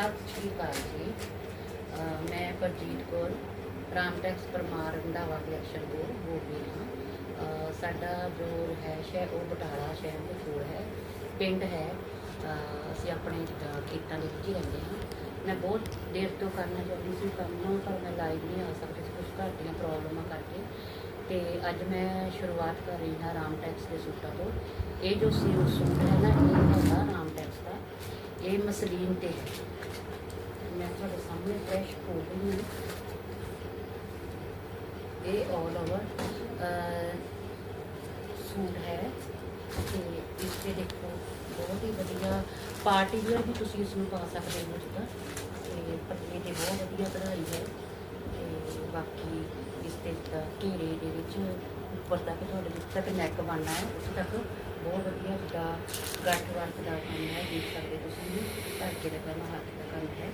ਸਤਿ ਸ਼੍ਰੀ ਅਕਾਲ ਜੀ। ਮੈਂ ਪਰਜੀਤ ਕੌਰ ਰਾਮਟੈਕਸ ਪਰਮਾਰ, ਰੰਧਾਵਾ ਕਲੈਕਸ਼ਨ ਤੋਂ ਬੋਲ ਰਹੀ ਹਾਂ। ਸਾਡਾ ਜੋ ਰਹਿਸ਼ ਹੈ, ਉਹ ਬਟਾਲਾ ਸ਼ਹਿਰ ਦੇ ਕੋਲ ਹੈ। ਪਿੰਡ ਹੈ। ਅਸੀਂ ਆਪਣੇ ਖੇਤਾਂ ਦੇ ਵਿੱਚ ਹੀ ਰਹਿੰਦੇ ਹਾਂ। ਮੈਂ ਬਹੁਤ ਦੇਰ ਤੋਂ ਕਰਨਾ ਚਾਹੁੰਦੀ ਸੀ ਕੰਮ ਪਰ ਮੈਂ ਲਾਈਵ ਨਹੀਂ ਆ ਸਕਦੀ ਸੀ। ਕੁਝ ਘਰ ਦੀਆਂ ਪ੍ਰੋਬਲਮਾਂ ਕਰਕੇ। ਤੇ ਅੱਜ ਮੈਂ ਸ਼ੁਰੂਆਤ ਕਰ ਰਹੀ ਹਾਂ ਰਾਮਟੈਕਸ ਦੇ ਸੂਟਾਂ ਤੋਂ। ਇਹ ਜੋ ਸੀ ਸੂਟ ਹੈ ਨਾ, ਇਹ ਹੈਗਾ ਰਾਮਟੈਕਸ ਦਾ। ਇਹ ਮਸਲੀਨ ਤੇ ਹੈ। ਮੈਂ ਤੁਹਾਡੇ ਸਾਹਮਣੇ ਫਰੈਸ਼ ਖੋਲ ਰਹੀ ਹਾਂ। ਇਹ ਆਲ ਓਵਰ ਸੂਟ ਹੈ। ਤੇ ਇਸ ਤੇ ਦੇਖੋ, ਬਹੁਤ ਹੀ ਵਧੀਆ ਪਾਰਟੀ ਵੀਅਰ ਵੀ ਤੁਸੀਂ ਇਸ ਨੂੰ ਪਾ ਸਕਦੇ ਹੋ ਜਿੱਦਾਂ। ਤੇ ਪੱਲੇ ਤੇ ਬਹੁਤ ਵਧੀਆ ਕਢਾਈ ਹੈ। ਤੇ ਬਾਕੀ ਇਸ ਤੇ ਘੇਰੇ ਦੇ ਵਿੱਚ ਉੱਪਰ ਤੱਕ ਤੁਹਾਡੇ ਜਿੱਥੇ ਤੱਕ ਨੈਕ ਬਣਨਾ ਹੈ, ਉੱਥੇ ਤੱਕ ਬਹੁਤ ਵਧੀਆ ਜਿੱਦਾਂ ਗੱਠ ਵਰਕ ਦਾ ਕੰਮ ਹੈ, ਦੇਖ ਸਕਦੇ ਤੁਸੀਂ ਧਾਗੇ ਦਾ ਕੰਮ ਹੱਥ ਦਾ ਕੰਮ ਹੈ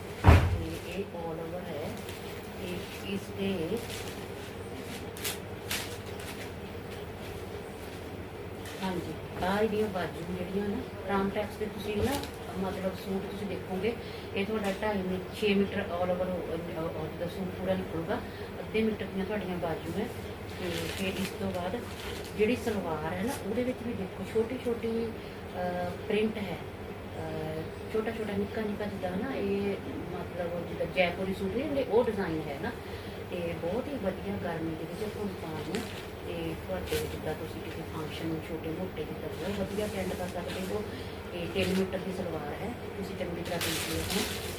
ਤੇ ਇਹ ਆਲ ਓਵਰ ਹੈ ਤੇ ਇਸ ਦੇ ਹਾਂਜੀ, ਆਹ ਜਿਹੜੀਆਂ ਬਾਜੂ ਜਿਹੜੀਆਂ ਨਾ, ਰਾਮ ਟੈਕਸ ਦੇ ਤੁਸੀਂ ਨਾ ਮਤਲਬ ਸੂਟ ਤੁਸੀਂ ਦੇਖੋਗੇ, ਇਹ ਤੁਹਾਡਾ 2.5 ਮੀ 6 ਮੀਟਰ ਆਲ ਓਵਰ ਦਾ ਸੂਟ ਪੂਰਾ ਨਿਕਲੂਗਾ, ਅੱਧੇ ਮੀਟਰ ਦੀਆਂ ਤੁਹਾਡੀਆਂ ਬਾਜੂ ਹੈ ਤੇ ਫਿਰ ਇਸ ਤੋਂ ਬਾਅਦ ਜਿਹੜੀ ਸਲਵਾਰ ਹੈ ਨਾ, ਉਹਦੇ ਵਿੱਚ ਵੀ ਦੇਖੋ ਛੋਟੀ ਛੋਟੀ ਪ੍ਰਿੰਟ ਹੈ। ਛੋਟਾ ਛੋਟਾ ਨਿੱਕਾ ਨਿੱਕਾ ਜਿੱਦਾਂ ਨਾ ਇਹ ਮਤਲਬ ਜਿੱਦਾਂ ਜੈਪੁਰੀ ਸੂਟ ਨਹੀਂ ਨੇ ਉਹ ਡਿਜ਼ਾਈਨ ਹੈ ਨਾ। ਤੇ ਬਹੁਤ ਹੀ ਵਧੀਆ ਗਰਮੀ ਦੇ ਵਿੱਚ ਤੁਹਾਨੂੰ ਪਾਉਣ ਨੂੰ ਤੇ ਤੁਹਾਡੇ ਜਿੱਦਾਂ ਤੁਸੀਂ ਕਿਸੇ ਫੰਕਸ਼ਨ ਨੂੰ ਛੋਟੇ ਮੋਟੇ ਦੀ ਤਰ੍ਹਾਂ ਵਧੀਆ ਅਟੈਂਡ ਕਰ ਸਕਦੇ ਹੋ। ਇਹ 3 ਮੀਟਰ ਦੀ ਸਲਵਾਰ ਹੈ, ਤੁਸੀਂ ਚੰਗੀ ਤਰ੍ਹਾਂ ਦੇਖ ਲਿਓ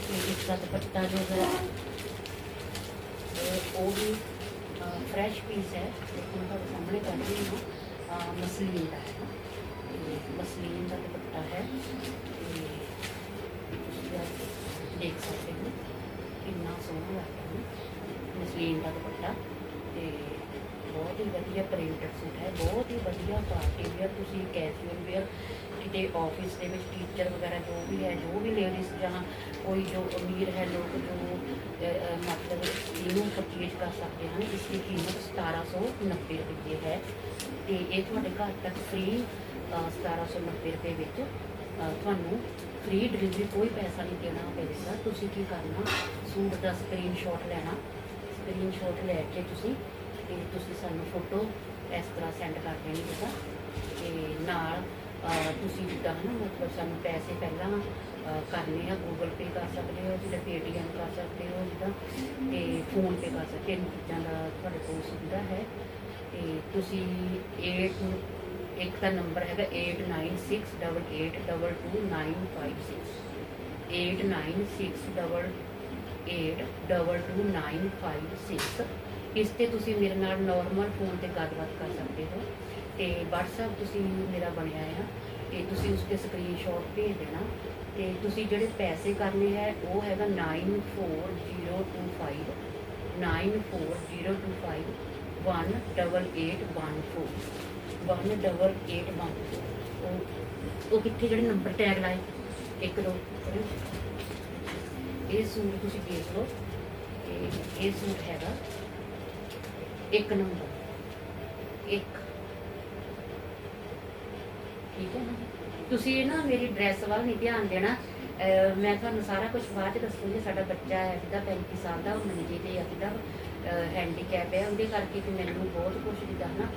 ਤੇ ਇਸ ਦਾ ਦੁਪੱਟਾ ਜੋ ਹੈ ਉਹ ਵੀ ਫਰੈਸ਼ ਪੀਸ ਹੈ ਦੇਖੋ ਮੈਂ ਤੁਹਾਡੇ ਸਾਹਮਣੇ ਕਰ ਰਹੀ ਹਾਂ ਅਹ ਮਸਲੀਨ ਦਾ ਹੈ ਤੇ ਮਸਲੀਨ ਦਾ ਦੁਪੱਟਾ ਹੈ ਤੇ ਤੁਸੀਂ ਆਹ ਦੇਖ ਸਕਦੇ ਹੋ ਬਹੁਤ ਹੀ ਵਧੀਆ ਪ੍ਰਿੰਟਡ ਸੂਟ ਹੈ, ਬਹੁਤ ਹੀ ਵਧੀਆ ਪਾਰਟੀ ਵੇਅਰ ਤੁਸੀਂ ਕੈਜੂਅਲ ਵੇਅਰ ਕਿਤੇ ਆਫਿਸ ਦੇ ਵਿੱਚ ਟੀਚਰ ਵਗੈਰਾ ਜੋ ਵੀ ਹੈ, ਜੋ ਵੀ ਲੇਡੀਜ਼ ਜਾਂ ਕੋਈ ਜੋ ਅਮੀਰ ਹੈ ਲੋਕ ਜੋ ਮਤਲਬ ਇਹਨੂੰ ਪਰਚੇਜ ਕਰ ਸਕਦੇ ਹਨ, ਇਸ ਦੀ ਕੀਮਤ 1790 ਰੁਪਏ ਹੈ ਤੇ ਇਹ ਤੁਹਾਡੇ ਘਰ ਤੱਕ ਫ੍ਰੀ 1790 ਰੁਪਏ ਵਿੱਚ ਤੁਹਾਨੂੰ ਫ੍ਰੀ ਡਿਲੀਵਰੀ ਕੋਈ ਪੈਸਾ ਨਹੀਂ ਦੇਣਾ ਪਏਗਾ ਤੁਸੀਂ ਕੀ ਕਰਨਾ, ਸੂਟ ਦਾ ਸਕਰੀਨਸ਼ਾਟ ਲੈਣਾ ਸਕਰੀਨਸ਼ਾਟ ਲੈ ਕੇ ਤੁਸੀਂ ਤੇ ਤੁਸੀਂ ਸਾਨੂੰ ਫੋਟੋ ਇਸ ਤਰ੍ਹਾਂ ਸੈਂਡ ਕਰ ਦੇਣੀ ਜਿੱਦਾਂ ਤੇ। ਨਾਲ ਤੁਸੀਂ ਜਿੱਦਾਂ ਨਾ ਮਤਲਬ ਸਾਨੂੰ ਪੈਸੇ ਪਹਿਲਾਂ ਕਰਨੇ ਆ ਗੂਗਲ ਪੇ ਕਰ ਸਕਦੇ ਹੋ, ਜਿੱਦਾਂ ਪੇਟੀਐਮ ਕਰ ਸਕਦੇ ਹੋ, ਜਿੱਦਾਂ। ਤੇ ਫੋਨ ਪੇ ਕਰ ਸਕਦੇ ਹੋ, ਤਿੰਨ ਚੀਜ਼ਾਂ ਦਾ ਤੁਹਾਡੇ ਕੋਲ ਸੁਵਿਧਾ ਹੈ। ਤੇ ਤੁਸੀਂ 8 ਇੱਕ ਦਾ ਨੰਬਰ ਹੈਗਾ 8968822956 8968822956 ਇਸ ਤੇ ਤੁਸੀਂ ਮੇਰੇ ਨਾਲ ਨਾਰਮਲ ਫੋਨ ਤੇ ਗੱਲਬਾਤ ਕਰ ਸਕਦੇ ਹੋ। ਤੇ WhatsApp ਤੁਸੀਂ ਮੇਰਾ ਬਣਿਆ ਆ। ਤੇ ਤੁਸੀਂ ਉਸ ਤੇ ਸਕਰੀਨਸ਼ਾਟ ਭੇਜ ਦੇਣਾ। ਤੇ ਤੁਸੀਂ ਜਿਹੜੇ ਪੈਸੇ ਕਰਨੇ ਹੈ, ਉਹ ਹੈਗਾ 94025 94025 18814 18814 ਉਹ ਉਹ ਕਿੱਥੇ ਜਿਹੜੇ ਨੰਬਰ ਟੈਗ ਲਾਏ? ਇੱਕ ਦੋ। ਇਹ ਸੂਟ ਤੁਸੀਂ ਦੇਖ ਲਓ। ਇਹ ਇਹ ਸੂਟ ਹੈਗਾ ਇੱਕ ਨੰਬਰ। ਇੱਕ। ਠੀਕ ਹੈ ਨਾ? ਤੁਸੀਂ ਨਾ ਮੇਰੀ ਡਰੈਸ ਵੱਲ ਨਹੀਂ ਧਿਆਨ ਦੇਣਾ। ਮੈਂ ਤੁਹਾਨੂੰ ਸਾਰਾ ਕੁਝ ਬਾਅਦ ਚ ਦੱਸੂਗੀ। ਸਾਡਾ ਬੱਚਾ ਹੈ ਜਿਹਦਾ 35 ਸਾਲ ਦਾ, ਉਹ ਮੰਜੇ ਤੇ ਆ ਜਿਹਦਾ ਹੈਂਡੀਕੈਪ ਹੈ। ਉਹਦੇ ਕਰਕੇ ਤੇ ਮੈਨੂੰ ਬਹੁਤ ਕੁਝ ਜਿੱਦਾਂ ਨਾ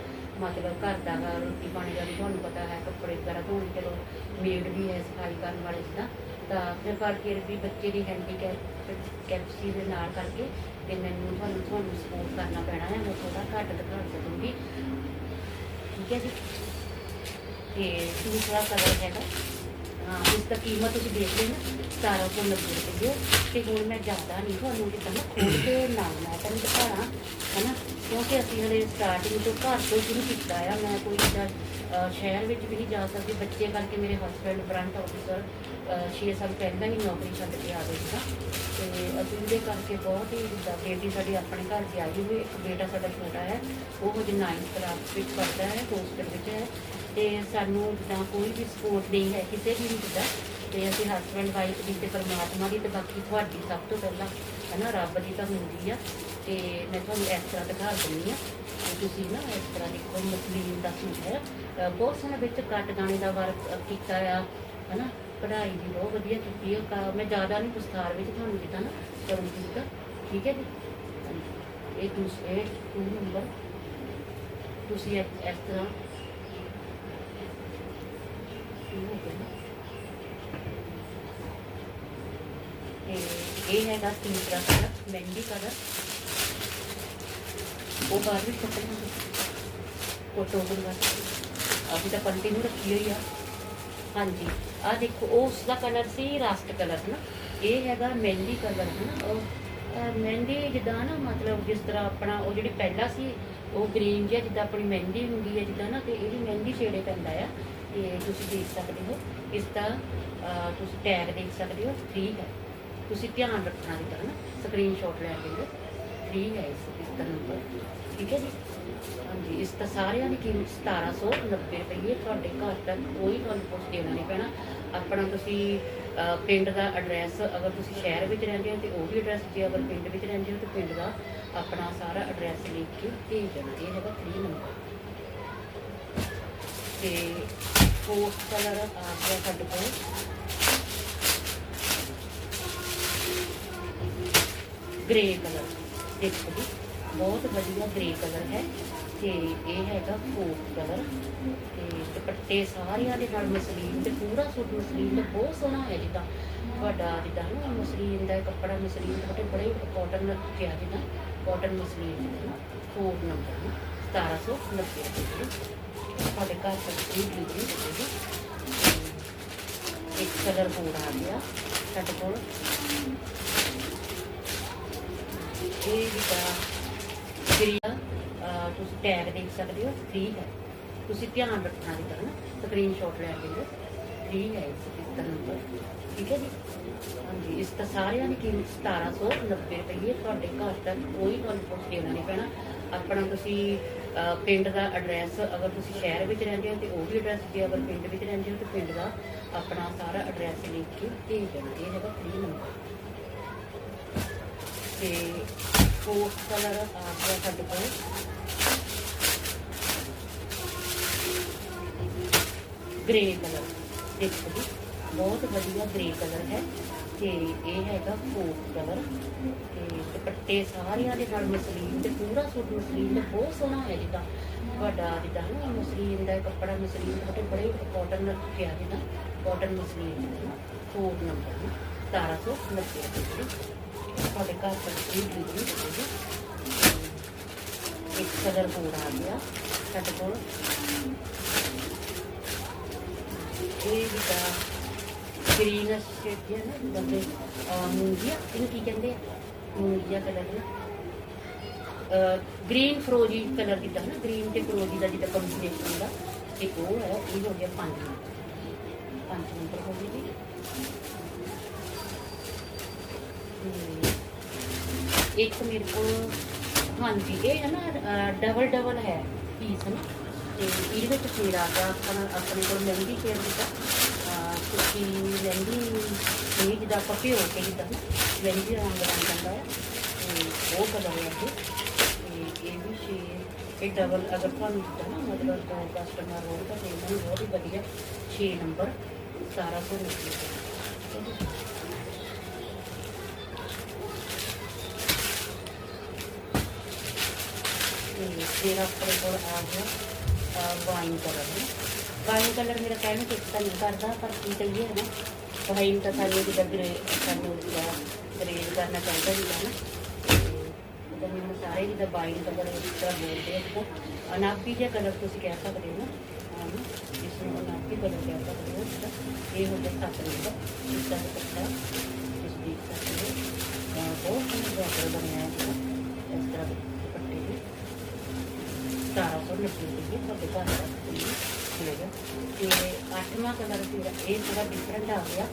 ਮਤਲਬ ਘਰ ਦਾ ਰੋਟੀ ਪਾਣੀ ਦਾ ਵੀ ਤੁਹਾਨੂੰ ਪਤਾ ਹੈ, ਕੱਪੜੇ ਵਗੈਰਾ ਧੋਣ ਚਲੋ, ਮੇਡ ਵੀ ਹੈ, ਸਫ਼ਾਈ ਕਰਨ ਵਾਲੇ ਜਿੱਦਾਂ। ਤਾਂ ਫਿਰ ਪਰ ਫਿਰ ਵੀ ਬੱਚੇ ਦੀ ਹੈਂਡੀਕੈਪ ਕੈਪਸੀ ਦੇ ਨਾਲ ਕਰਕੇ ਤੇ ਮੈਨੂੰ ਤੁਹਾਨੂੰ ਤੁਹਾਨੂੰ ਸਪੋਰਟ ਕਰਨਾ ਪੈਣਾ ਹੈ, ਮੈਂ ਥੋੜਾ ਘੱਟ ਦਿਖਾ ਸਕੂੰਗੀ ਠੀਕ ਹੈ ਜੀ? ਤੇ ਦੂਸਰਾ ਕਲਰ ਹੈਗਾ। ਹਾਂ, ਇਸ ਦਾ ਕੀਮਤ ਤੁਸੀਂ ਦੇਖ ਲਿਓ ਨਾ 1790 ਰੁਪਏ ਤੇ ਹੁਣ ਮੈਂ ਜ਼ਿਆਦਾ ਨਹੀਂ ਤੁਹਾਨੂੰ ਜਿੱਦਾਂ ਨਾ ਖੋਲ ਕੇ ਨਾਲ ਮੈਂ ਤੁਹਾਨੂੰ ਦਿਖਾਣਾ ਹਨਾ ਕਿਉਂਕਿ ਅਸੀਂ ਹਲੇ ਸਟਾਰਟਿੰਗ ਤੋਂ ਘਰ ਤੋਂ ਸ਼ੁਰੂ ਕੀਤਾ ਆ, ਮੈਂ ਕੋਈ ਇੱਦਾਂ ਸ਼ਹਿਰ ਵਿੱਚ ਵੀ ਨਹੀਂ ਜਾ ਸਕਦੀ। ਬੱਚੇ ਕਰਕੇ ਮੇਰੇ ਹਸਬੰਡ ਬ੍ਰਾਂਚ ਆਫਿਸਰ 6 ਸਾਲ ਪਹਿਲਾਂ ਹੀ ਨੌਕਰੀ ਛੱਡ ਕੇ ਆ ਗਏ ਸੀ ਤੇ ਅਸੀਂ ਉਹਦੇ ਕਰਕੇ ਬਹੁਤ ਹੀ ਜਿੱਦਾਂ ਬੇਟੀ ਸਾਡੀ ਆਪਣੇ ਘਰ ਦੀ ਆਈ ਹੋਈ ਇੱਕ ਬੇਟਾ ਸਾਡਾ ਛੋਟਾ ਹੈ। ਉਹ ਹਜੇ 9th ਕਲਾਸ ਵਿੱਚ ਪੜ੍ਹਦਾ ਹੈ ਹੋਸਟਲ ਵਿੱਚ ਹੈ। ਤੇ ਸਾਨੂੰ ਜਿੱਦਾਂ ਕੋਈ ਵੀ ਸਪੋਰਟ ਨਹੀਂ ਹੈ ਕਿਸੇ ਵੀ ਨਹੀਂ ਜਿੱਦਾਂ ਤੇ ਅਸੀਂ ਹਸਬੰਡ ਵਾਈਫ ਦੀ ਤੇ ਪਰਮਾਤਮਾ ਦੀ ਤੇ ਬਾਕੀ ਤੁਹਾਡੀ ਸਭ ਤੋਂ ਪਹਿਲਾਂ ਹੈ ਨਾ ਰੱਬ ਦੀ ਤਾਂ ਹੁੰਦੀ ਆ। ਤੇ ਮੈਂ ਤੁਹਾਨੂੰ ਇਸ ਤਰ੍ਹਾਂ ਦਿਖਾ ਦਿੰਦੀ ਆ। ਤੁਸੀਂ ਨਾ ਇਸ ਤਰ੍ਹਾਂ ਦੇਖੋ ਮਸਲੀਨ ਦਾ ਸੂਟ ਹੈ। ਬਹੁਤ ਸੋਹਣਾ ਵਿੱਚ ਕੱਟ ਗਾਣੇ ਦਾ ਵਰਕ ਕੀਤਾ ਆ, ਹਨਾ? ਕਢਾਈ ਦੀ ਬਹੁਤ ਵਧੀਆ ਕੀਤੀ ਹੈ ਕਾ- ਮੈਂ ਜ਼ਿਆਦਾ ਨਹੀਂ ਵਿਸਥਾਰ ਵਿੱਚ ਤੁਹਾਨੂੰ ਜਿੱਦਾਂ ਨਾ ਕਰੂੰਗੀ ਤਾਂ ਠੀਕ ਹੈ ਜੀ? ਹਾਂਜੀ। ਇਹ ਦੂਸਰੇ ਟੂ ਨੰਬਰ ਤੁਸੀਂ ਇਸ ਇਸ ਤਰ੍ਹਾਂ ਇਹ ਹੋ ਗਿਆ ਨਾ। ਤੇ ਇਹ ਹੈਗਾ ਤੀਸਰਾ ਕਲਰ ਮਹਿੰਦੀ ਕਲਰ ਉਹ ਬਾਅਦ ਵਿੱਚ ਕੱਟਣਾ ਫੋਟੋ ਬਣਵਾ ਅਭੀ ਤਾਂ ਕੰਟੀਨਿਊ ਰੱਖੀ ਹੋਈ ਆ। ਹਾਂਜੀ ਆ ਦੇਖੋ ਉਸ ਦਾ ਕਲਰ ਸੀ ਰਾਸਟ ਕਲਰ ਹੈ ਨਾ ਇਹ ਹੈਗਾ ਮਹਿੰਦੀ ਕਲਰ ਹੈ ਨਾ ਉਹ, ਅਹ ਮਹਿੰਦੀ ਜਿੱਦਾਂ ਨਾ, ਮਤਲਬ ਜਿਸ ਤਰ੍ਹਾਂ ਆਪਣਾ ਉਹ ਜਿਹੜੀ ਪਹਿਲਾ ਸੀ, ਉਹ ਗ੍ਰੀਨ ਜਿਹਾ ਜਿੱਦਾਂ ਆਪਣੀ ਮਹਿੰਦੀ ਹੁੰਦੀ ਹੈ ਜਿੱਦਾਂ ਨਾ, ਤੇ ਇਹਦੀ ਮਹਿੰਦੀ ਛੇੜੇ ਪੈਂਦਾ ਆ। ਤੇ ਤੁਸੀਂ ਦੇਖ ਸਕਦੇ ਹੋ, ਇਸ ਦਾ ਤੁਸੀਂ ਟੈਗ ਦੇਖ ਸਕਦੇ ਹੋ, ਠੀਕ ਹੈ ਤੁਸੀਂ ਧਿਆਨ ਰੱਖਣਾ ਦੀ ਤਰ੍ਹਾਂ ਨਾ ਸਕਰੀਨਸ਼ਾਟ ਲੈ ਕੇ। ਠੀਕ ਹੈ ਇਸ ਇਸ ਦਾ ਨੰਬਰ ਠੀਕ ਹੈ ਜੀ? ਹਾਂਜੀ, ਇਸ ਤਾਂ ਸਾਰਿਆਂ ਦੀ ਕੀਮਤ 1790 ਰੁਪਏ ਤੁਹਾਡੇ ਘਰ ਤੱਕ। ਕੋਈ ਤੁਹਾਨੂੰ ਕੁਛ ਦੇਣਾ ਨਹੀਂ ਪੈਣਾ। ਆਪਣਾ ਤੁਸੀਂ ਪਿੰਡ ਦਾ ਐਡਰੈਸ ਅਗਰ ਤੁਸੀਂ ਸ਼ਹਿਰ ਵਿੱਚ ਰਹਿੰਦੇ ਹੋ ਤੇ ਉਹ ਵੀ ਐਡਰੈਸ ਜੇ ਅਗਰ ਪਿੰਡ ਵਿੱਚ ਰਹਿੰਦੇ ਹੋ ਤੇ ਪਿੰਡ ਦਾ ਆਪਣਾ ਸਾਰਾ ਐਡਰੈਸ ਲਿਖ ਕੇ ਭੇਜ ਦੇਣਾ। ਇਹ ਹੈਗਾ 3 ਨੰਬਰ ਤੇ ਪੋਸਟ ਕਲਰ ਆ ਗਿਆ ਸਾਡੇ ਕੋਲ। ਗ੍ਰੇ ਕਲਰ ਦੇਖੋ ਜੀ, ਬਹੁਤ ਵਧੀਆ ਗ੍ਰੇ ਕਲਰ ਹੈ ਤੇ ਇਹ ਹੈਗਾ ਫੋਕ ਕਲਰ ਤੇ ਦੁਪੱਟੇ ਸਾਰਿਆਂ ਦੇ ਨਾਲ ਮਸਲੀਨ ਤੇ ਪੂਰਾ ਸੂਟ ਮਸਲੀਨ ਦਾ ਬਹੁਤ ਸੋਹਣਾ ਹੈ ਜਿੱਦਾਂ ਤੁਹਾਡਾ ਜਿੱਦਾਂ ਨਾ ਮਸਲੀਨ ਦਾ ਕੱਪੜਾ ਮਸਲੀਨ ਦੇ ਬੜੇ ਕਾਟਨ ਕਿਹਾ ਜਿੱਦਾਂ ਕਾਟਨ ਮਸਲੀਨ ਦਾ ਫੋਕ ਨੰਬਰ 1790 ਰੁਪਏ ਤੁਹਾਡੇ ਘਰ ਤੱਕ ਫ੍ਰੀ ਡਿਲੀਵਰੀ ਹੋਵੇਗੀ ਇੱਕ ਕਲਰ ਹੋਰ ਆ ਗਿਆ, ਸਾਡੇ ਕੋਲ ਇਹ ਜਿਹੜਾ ਕ੍ਰਿਆ ਤੁਸੀਂ ਟੈਗ ਦੇਖ ਸਕਦੇ ਹੋ ਫ੍ਰੀ ਹੈ। ਤੁਸੀਂ ਧਿਆਨ ਰੱਖਣਾ ਦੀ ਤਰ੍ਹਾਂ ਸਕਰੀਨਸ਼ਾਟ ਲੈ ਕੇ ਫ੍ਰੀ ਹੈ ਇਸ ਇਸ ਦਾ ਠੀਕ ਹੈ ਜੀ? ਹਾਂਜੀ, ਇਸ ਤਾਂ ਸਾਰਿਆਂ ਦੀ ਕੀਮਤ 1790 ਰੁਪਏ ਤੁਹਾਡੇ ਘਰ ਤੱਕ ਕੋਈ ਤੁਹਾਨੂੰ ਕੁਛ ਦੇਣਾ ਨਹੀਂ ਪੈਣਾ। ਆਪਣਾ ਤੁਸੀਂ ਪਿੰਡ ਦਾ ਐਡਰੈਸ ਅਗਰ ਤੁਸੀਂ ਸ਼ਹਿਰ ਵਿੱਚ ਰਹਿੰਦੇ ਹੋ ਤੇ ਉਹ ਵੀ ਐਡਰੈਸ ਜੇ ਅਗਰ ਪਿੰਡ ਵਿੱਚ ਰਹਿੰਦੇ ਹੋ ਤੇ ਪਿੰਡ ਦਾ ਆਪਣਾ ਸਾਰਾ ਐਡਰੈਸ ਲਿਖ ਕੇ ਭੇਜ ਦੇਣਾ ਇਹ ਹੈਗਾ ਫ੍ਰੀ ਨੰਬਰ ਤੇ ਫੋਰਥ ਕਲਰ ਆ ਗਿਆ ਸਾਡੇ ਕੋਲ। ਗ੍ਰੇ ਕਲਰ ਦੇਖੋ ਜੀ। ਬਹੁਤ ਵਧੀਆ ਗ੍ਰੇ ਕਲਰ ਹੈ ਤੇ ਇਹ ਹੈਗਾ ਫੋਰਥ ਕਲਰ ਤੇ ਦੁਪੱਟੇ ਸਾਰਿਆਂ ਦੇ ਨਾਲ ਮਸਲੀਨ ਤੇ ਪੂਰਾ ਸੂਟ ਮਸਲੀਨ ਦਾ ਬਹੁਤ ਸੋਹਣਾ ਹੈ ਜਿੱਦਾਂ ਤੁਹਾਡਾ ਜਿੱਦਾਂ ਨਾ ਮਸਲੀਨ ਦਾ ਕੱਪੜਾ ਮਸਲੀਨ ਦੇ ਬੜੇ ਕਾਟਨ ਰੱਖਿਆ ਜਿੱਦਾਂ ਕਾਟਨ ਮਸਲੀਨ ਦਾ ਫੋਰ ਨੰਬਰ 1790 ਰੁਪਏ ਤੁਹਾਡੇ ਘਰ ਤੱਕ ਫ੍ਰੀ ਡਿਲੀਵਰੀ ਹੋਵੇਗੀ ਇੱਕ ਕਲਰ ਹੋਰ ਆ ਗਿਆ ਸਾਡੇ ਕੋਲ। ਇਹ ਜਿਹੜਾ ਗ੍ਰੀਨ ਸ਼ੇਡ ਹੈ ਨਾ, ਜਿੱਦਾਂ ਕਿ ਇਹਨੂੰ ਕੀ ਕਹਿੰਦੇ ਆ? ਮੂੰਗੀਆ ਕਲਰ ਨਾ। ਗ੍ਰੀਨ ਫਰੋਜੀ ਕਲਰ ਜਿੱਦਾਂ ਨਾ ਗ੍ਰੀਨ ਤੇ ਫਰੋਜੀ ਦਾ ਜਿੱਦਾਂ ਕੰਬੀਨੇਸ਼ਨ ਹੁੰਦਾ ਇੱਕ ਉਹ ਹੈ, ਇਹ ਹੋ ਗਿਆ 5 ਨੰਬਰ। 5 ਨੰਬਰ ਹੋ ਗਿਆ ਜੀ। ਤੇ ਇੱਕ ਮੇਰੇ ਕੋਲ ਹਾਂਜੀ ਇਹ ਹੈ ਨਾ ਡਬਲ ਡਬਲ ਹੈ ਪੀਸ ਨਾ ਤੇ ਇਹਦੇ ਵਿੱਚ ਫੇਰ ਆ ਗਿਆ ਆਪਣਾ ਆਪਣੇ ਕੋਲ ਮਹਿੰਦੀ ਫੇਰ ਦਿੱਤਾ ਤੁਸੀਂ ਮਹਿੰਦੀ ਇਹ ਜਿੱਦਾਂ ਆਪਾਂ ਭਿਓ ਕੇ ਜਿੱਦਾਂ ਨਾ ਮਹਿੰਦੀ ਦਾ ਰੰਗ ਬਣ ਜਾਂਦਾ ਹੈ ਤੇ ਉਹ ਕਲਰ ਹੈ ਇਹ ਤੇ ਇਹ ਵੀ ਸ਼ੇਡ ਇਹ ਡਬਲ ਅਗਰ ਤੁਹਾਨੂੰ ਜਿੱਦਾਂ ਨਾ, ਮਤਲਬ ਦੋ ਕਸਟਮਰ ਹੋਣ ਤਾਂ ਇਹਨਾਂ ਨੂੰ ਬਹੁਤ ਹੀ ਵਧੀਆ 6 ਨੰਬਰ ਸਾਰਾ ਕੁਝ ਮਿਲ ਤੇ ਫਿਰ ਆਪਣੇ ਕੋਲ ਆ ਗਿਆ ਵਾਈਨ ਕਲਰ ਵਾਈਨ ਕਲਰ ਮੇਰਾ ਕਹਿਣ ਨੂੰ ਤਾਂ ਨਹੀਂ ਕਰਦਾ ਪਰ ਕੀ ਕਰੀਏ ਹੈ ਨਾ ਵਾਈਨ ਤਾਂ ਸਾਨੂੰ ਜਿੱਦਾਂ ਗ੍ਰੇ ਸਾਨੂੰ ਜਿਹੜਾ ਗ੍ਰੇਡ ਕਰਨਾ ਚਾਹੀਦਾ ਵੀ ਹੈ ਨਾ ਤੇ ਮੈਨੂੰ ਸਾਰੇ ਜਿੱਦਾਂ ਵਾਈਨ ਕਲਰ ਇਸ ਤਰ੍ਹਾਂ ਬੋਲਦੇ ਆ ਜਿੱਦਾਂ ਅਨਾਪੀ ਜਿਹਾ ਕਲਰ ਤੁਸੀਂ ਕਹਿ ਸਕਦੇ ਹੋ ਨਾ ਹਾਂ ਜਿਸ ਨੂੰ ਅਨਾਪੀ ਕਲਰ ਕਹਿ ਸਕਦੇ ਹੋ ਜਿੱਦਾਂ ਇਹ ਹੋ ਗਿਆ ਸੱਤ ਨੰਬਰ ਇਸ ਤਰ੍ਹਾਂ ਦਾ ਕੱਪੜਾ ਤੁਸੀਂ ਦੇਖ ਸਕਦੇ ਹੋ ਅਹ ਬਹੁਤ ਸੋਹਣਾ ਬਾਰਡਰ ਬਣਿਆ ਹੈ ਇਹਦਾ। ਇਸ ਤਰ੍ਹਾਂ ਦੇ ਦੁਪੱਟੇ ਦੇ 1790 ਰੁਪਏ ਤੁਹਾਡੇ ਘਰ ਦਾ ਮਿਲੇਗਾ ਤੇ ਅੱਠਵਾਂ ਕਲਰ ਜਿਹੜਾ ਇਹ ਥੋੜਾ ਡਿਫਰੈਂਟ ਆ ਗਿਆ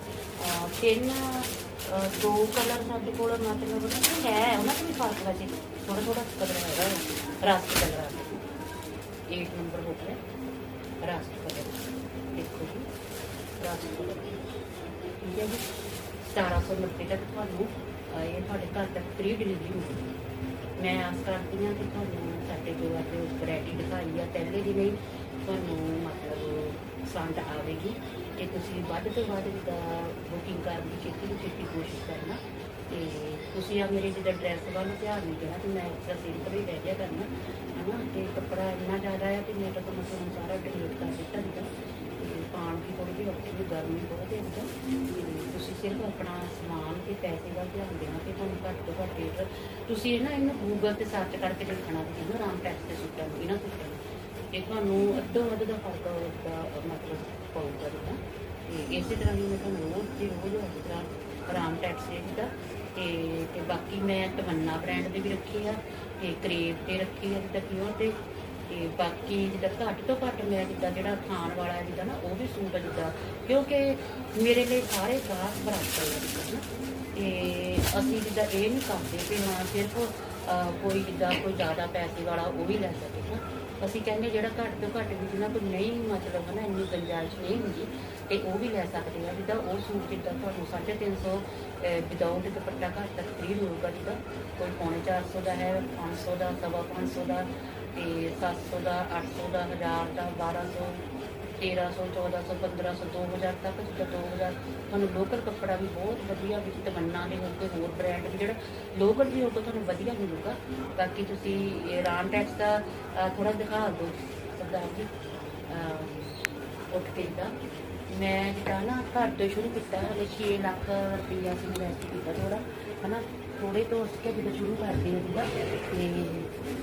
ਅਹ ਤਿੰਨ ਅਹ ਦੋ ਕਲਰ ਸਾਡੇ ਕੋਲ ਮਤਲਬ ਉਹਨਾਂ ਚ ਹੈ ਉਹਨਾਂ ਚ ਵੀ ਫ਼ਰਕ ਵੈਸੇ ਥੋੜਾ ਥੋੜਾ ਕਲਰ ਹੈਗਾ ਰਸਟ ਕਲਰ ਆ ਗਿਆ 8 ਨੰਬਰ ਹੋ ਗਿਆ ਰਸਟ ਕਲਰ ਦੇਖੋ ਜੀ ਰਸਟ ਕਲਰ ਠੀਕ ਹੈ ਜੀ 1790 ਤੱਕ ਤੁਹਾਨੂੰ ਅਹ ਇਹ ਤੁਹਾਡੇ ਘਰ ਤੱਕ ਫ੍ਰੀ ਡਿਲੀਵਰੀ ਮਿਲੇਗੀ ਮੈਂ ਆਸ ਕਰਦੀ ਹਾਂ ਕਿ ਤੁਹਾਨੂੰ ਸਾਡੇ ਜੋ ਅੱਜ ਵੈਰਾਈਟੀ ਦਿਖਾਈ ਆ। ਪਹਿਲੇ ਦੀ ਨਹੀਂ ਤੁਹਾਨੂੰ ਮਤਲਬ ਪਸੰਦ ਆਵੇਗੀ ਤੇ ਤੁਸੀਂ ਵੱਧ ਤੋਂ ਵੱਧ ਜਿੱਦਾਂ ਬੁਕਿੰਗ ਕਰਨ ਦੀ ਛੇਤੀ ਤੋਂ ਛੇਤੀ ਕੋਸ਼ਿਸ਼ ਕਰਨਾ। ਤੇ ਤੁਸੀਂ ਆ ਮੇਰੇ ਜਿੱਦਾਂ ਡਰੈਸ ਵੱਲ ਧਿਆਨ ਨਹੀਂ ਦੇਣਾ ਤੇ ਮੈਂ ਇਸ ਸਿੰਪਲ ਹੀ ਰਹਿ ਗਿਆ ਕਰਨਾ, ਹਨਾ? ਤੇ ਕੱਪੜਾ ਇੰਨਾ ਜ਼ਿਆਦਾ ਹੈ ਕਿ ਮੈਂ ਤਾਂ ਤੁਹਾਨੂੰ ਸਾਰਾ ਡਿਲੀਟ ਕਰ ਦਿੱਤਾ ਸੀਗਾ। ਤੇ ਦੀ ਥੋੜੀ ਜਿਹੀ ਔਖੀ ਗਰਮੀ ਬਹੁਤ ਹੈ ਇੱਦਾਂ ਤੁਸੀਂ ਸਿਰਫ ਆਪਣਾ ਸਮਾਨ ਤੇ ਪੈਸੇ ਵੱਲ ਧਿਆਨ ਦੇਣਾ ਤੇ ਤੁਹਾਨੂੰ ਘੱਟ ਤੋਂ ਘੱਟ ਰੇਟ ਤੁਸੀਂ ਨਾ ਇਹਨੂੰ ਗੂਗਲ ਤੇ ਸਰਚ ਕਰਕੇ ਦੇਖਣਾ ਵੀ ਇਹਨੂੰ ਰਾਮ ਟੈਕਸ ਦੇ ਸੂਟਾਂ ਨੂੰ ਇਹਨਾਂ ਸੂਟਾਂ ਇਹ ਤੁਹਾਨੂੰ ਅੱਧੋ ਅੱਧ ਦਾ ਫ਼ਰਕ ਦਾ ਮਤਲਬ ਪਊਗਾ ਜਿੱਦਾਂ ਤੇ ਇਸੇ ਤਰ੍ਹਾਂ ਹੀ ਮੈਂ ਤੁਹਾਨੂੰ ਰੋਜ਼ ਦੀ ਰੋਜ਼ ਇਸ ਤਰ੍ਹਾਂ ਰਾਮ ਟੈਕਸ ਦੇ ਤੇ ਤੇ ਬਾਕੀ ਮੈਂ ਤਮੰਨਾ ਬ੍ਰਾਂਡ ਦੇ ਵੀ ਰੱਖੇ ਆ, ਤੇ ਕਰੇਵ ਤੇ ਰੱਖੇ ਆ, ਜਿੱਦਾਂ ਪਿਓਰ ਤੇ ਤੇ ਬਾਕੀ ਜਿੱਦਾਂ ਘੱਟ ਤੋਂ ਘੱਟ ਮੈਂ ਜਿੱਦਾਂ ਜਿਹੜਾ ਖਾਣ ਵਾਲਾ ਜਿੱਦਾਂ ਨਾ, ਉਹ ਵੀ ਸੂਟ ਆ ਜਿੱਦਾਂ, ਕਿਉਂਕਿ ਮੇਰੇ ਲਈ ਸਾਰੇ ਗਾਹਕ ਬਰਾਬਰ ਆ ਜਿੱਦਾਂ ਨਾ। ਤੇ ਅਸੀਂ ਜਿੱਦਾਂ ਇਹ ਨਹੀਂ ਕਰਦੇ ਕਿ ਹਾਂ ਸਿਰਫ ਕੋਈ ਜਿੱਦਾਂ ਕੋਈ ਜ਼ਿਆਦਾ ਪੈਸੇ ਵਾਲਾ ਉਹ ਵੀ ਲੈ ਸਕੇ ਨਾ। ਅਸੀਂ ਕਹਿੰਦੇ ਜਿਹੜਾ ਘੱਟ ਤੋਂ ਘੱਟ ਵੀ ਜਿਹਨਾਂ ਕੋਈ ਨਹੀਂ ਮਤਲਬ ਨਾ, ਇੰਨੀ ਗੁੰਜਾਇਸ਼ ਨਹੀਂ ਹੁੰਦੀ, ਤੇ ਉਹ ਵੀ ਲੈ ਸਕਦੇ ਆ। ਜਿੱਦਾਂ ਉਹ ਸੂਟ ਜਿੱਦਾਂ ਤੁਹਾਨੂੰ 350 ਵਿਦਆਊਟ ਦੁਪੱਟਾ ਘੱਟ ਤੱਕ ਫ੍ਰੀ ਮਿਲੂਗਾ ਜਿੱਦਾਂ, ਕੋਈ ਪੌਣੇ 400 ਦਾ ਹੈ 500 ਦਾ, ਸਵਾ 500 ਦਾ ਤੇ 700 ਦਾ 800 ਦਾ 1000 ਦਾ 1200 1300 1400 1500 2000 ਤੱਕ ਜਿੱਦਾਂ 2000 ਤੁਹਾਨੂੰ ਲੋਕਲ ਕੱਪੜਾ ਵੀ ਬਹੁਤ ਵਧੀਆ ਵਿੱਚ ਤਮੰਨਾ ਦੇ ਹੋ ਕੇ ਹੋਰ ਬ੍ਰਾਂਡ ਵੀ ਜਿਹੜਾ ਲੋਕਲ ਵੀ ਹੋਊਗਾ ਤੁਹਾਨੂੰ ਵਧੀਆ ਮਿਲੂਗਾ। ਬਾਕੀ ਤੁਸੀਂ ਇਹ ਰਾਮ ਟੈਕਸ ਦਾ ਥੋੜਾ ਦਿਖਾ ਦਿਓ ਸਰਦਾਰ ਜੀ। ਉੱਠ ਕੇ ਜਿੱਦਾਂ। ਮੈਂ ਜਿੱਦਾਂ ਨਾ ਘਰ ਤੋਂ ਸ਼ੁਰੂ ਕੀਤਾ, ਹਲੇ 6 ਲੱਖ ਰੁਪਈਆ ਸੀ ਇਨਵੈਸਟ ਕੀਤਾ ਥੋੜਾ ਹਨਾ। ਥੋੜੇ ਤੋਂ ਉਸ ਕੇ ਜਿੱਦਾਂ ਸ਼ੁਰੂ ਕਰਦੇ ਹਾਂ ਜਿੱਦਾਂ। ਤੇ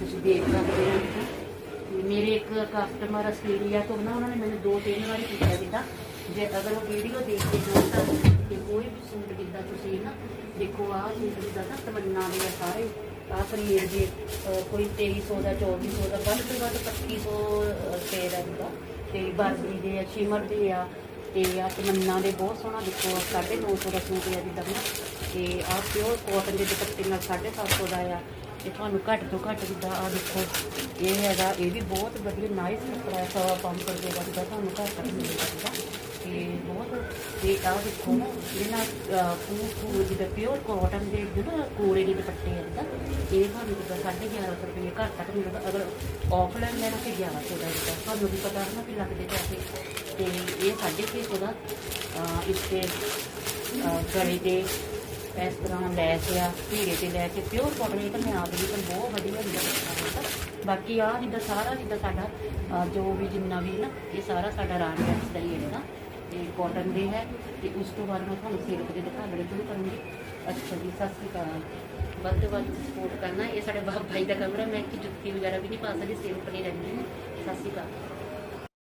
ਤੁਸੀਂ ਦੇਖ ਸਕਦੇ ਹੋ ਤੇ ਮੇਰੇ ਇੱਕ ਕਸਟਮਰ ਆਸਟ੍ਰੇਲੀਆ ਤੋਂ ਨਾ ਉਹਨਾਂ ਨੇ ਮੈਨੂੰ ਦੋ ਤਿੰਨ ਵਾਰੀ ਪੁੱਛਿਆ ਜਿੱਦਾਂ ਜੇ ਅਗਰ ਉਹ ਵੀਡੀਓ ਦੇਖ ਕੇ ਜਾਣ ਤਾਂ ਕਿ ਕੋਈ ਵੀ ਸੂਟ ਜਿੱਦਾਂ ਤੁਸੀਂ ਨਾ ਦੇਖੋ, ਆਹ ਸੂਟ ਜਿੱਦਾਂ ਨਾ ਤਮੰਨਾ ਦੇ ਆ ਸਾਰੇ। ਆਹ ਪਨੀਰ ਦੇ ਅਹ ਕੋਈ 2300 ਦਾ 2400 ਦਾ, ਵੱਧ ਤੋਂ ਵੱਧ 2500 ਰੁਪਏ ਦਾ ਜਿੱਦਾਂ ਤੇ ਬਰਬਰੀ ਦੇ ਆ, ਸ਼ਿਮਰ ਦੇ ਆ, ਤੇ ਆ ਤਮੰਨਾ ਦੇ ਬਹੁਤ ਸੋਹਣਾ ਦੇਖੋ 950 ਦਾ ਸੂਟ ਆ ਜਿੱਦਾਂ ਨਾ। ਤੇ ਆ ਪਿਓਰ ਕਾਟਨ ਦੇ ਦੁਪੱਟੇ ਨਾਲ 750 ਦਾ ਆ। ਇਹ ਤੁਹਾਨੂੰ ਘੱਟ ਤੋਂ ਘੱਟ ਜਿੱਦਾਂ ਆ ਦੇਖੋ, ਇਹ ਹੈਗਾ, ਇਹ ਵੀ ਬਹੁਤ ਵਧੀਆ ਨਾਈਸ ਕੱਪੜਾ ਹੈ, ਸਵਾ ਪੰਜ ਸੌ ਰੁਪਏ ਦਾ ਜਿੱਦਾਂ ਤੁਹਾਨੂੰ ਘੱਟ ਤੱਕ ਮਿਲੇਗਾ ਜਿੱਦਾਂ ਤੇ ਬਹੁਤ, ਤੇ ਆ ਦੇਖੋ ਨਾ ਇਹਦੇ ਨਾਲ ਪੂ ਪੂ ਜਿੱਦਾਂ ਪਿਓਰ ਕਾਟਨ ਦੇ ਜਿਹੜਾ ਕੋਰੇ ਦੇ ਦੁਪੱਟੇ ਆ ਜਿੱਦਾਂ, ਇਹ ਤੁਹਾਨੂੰ ਜਿੱਦਾਂ 1150 ਰੁਪਏ ਘੱਟ ਤੱਕ ਮਿਲੇਗਾ। ਅਗਰ ਆਫਲਾਈਨ ਲੈਣਾ ਤੇ 1100 ਦਾ ਜਿੱਦਾਂ, ਤੁਹਾਨੂੰ ਵੀ ਪਤਾ ਨਾ ਕਿ ਲੱਗਦੇ ਪੈਸੇ। ਤੇ ਇਹ 650 ਦਾ, ਅਹ, ਇਸ ਤੇ ਗਲੇ ਦੇ ਇਸ ਤਰ੍ਹਾਂ ਲੈਸ ਆ ਧੀਰੇ ਤੇ ਲੈ ਕੇ ਪਿਓਰ ਕਾਟਨ ਇਹ ਤਾਂ ਮੈਂ ਆਪ ਵੀ ਬਹੁਤ ਵਧੀਆ ਹੁੰਦਾ ਕੱਪੜਾ ਬਾਕੀ ਆ ਜਿੱਦਾਂ ਸਾਰਾ ਜਿੱਦਾਂ ਸਾਡਾ ਜੋ ਵੀ ਜਿੰਨਾ ਵੀ ਨਾ, ਇਹ ਸਾਰਾ ਸਾਡਾ ਰਾਨ ਡੈਕਸ ਦਾ ਹੀ ਹੈ ਨਾ ਤੇ ਕਾਟਨ ਦੇ ਹੈ, ਤੇ ਉਸ ਤੋਂ ਬਾਅਦ ਮੈਂ ਤੁਹਾਨੂੰ ਸਿਲਕ ਦੇ ਦਿਖਾਉਣੇ ਸ਼ੁਰੂ ਕਰੂੰਗੀ। ਅੱਛਾ ਜੀ, ਸਤਿ ਸ਼੍ਰੀ ਅਕਾਲ। ਵੱਧ ਤੋਂ ਵੱਧ ਸਪੋਰਟ ਕਰਨਾ, ਇਹ ਸਾਡੇ ਬਾਪ ਭਾਈ ਦਾ ਕਮਰਾ, ਮੈਂ ਕਿ ਜੁੱਤੀ ਵਗੈਰਾ ਵੀ ਨਹੀਂ ਪਾ ਸਕਦੀ ਸਿਲਕ ਨਹੀਂ ਰਹਿੰਦੀ। ਸਤਿ ਸ਼੍ਰੀ ਅਕਾਲ।